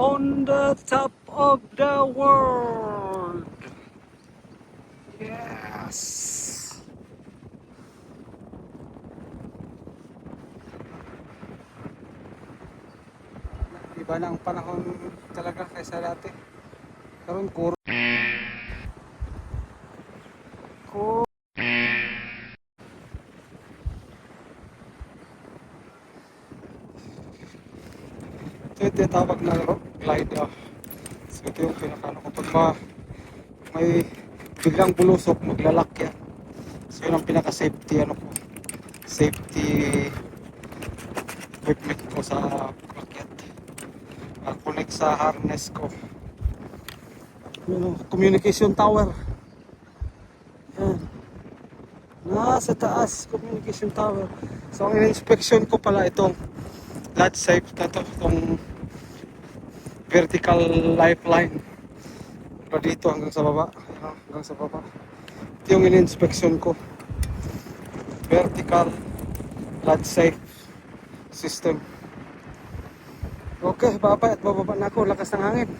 on the top of the world. Yes. Iba na ang panahon talaga kaysa dati. Karon kuro. Ko Ito yung tinatawag na rock glide. Ah. So ito yung pinakano ko. Pag ma, may biglang bulusok, maglalak yan. So yun ang pinaka-safety ano ko. Safety equipment ko sa packet. Uh, connect sa harness ko. Yun, communication tower. Yan. Nasa taas, communication tower. So ang inspection ko pala itong light safe na to, itong vertical lifeline. Mula dito hanggang sa baba. Hanggang sa baba. Ito yung in-inspection ko. Vertical light safe system. Okay, baba at bababa na ako. Lakas ng hangin.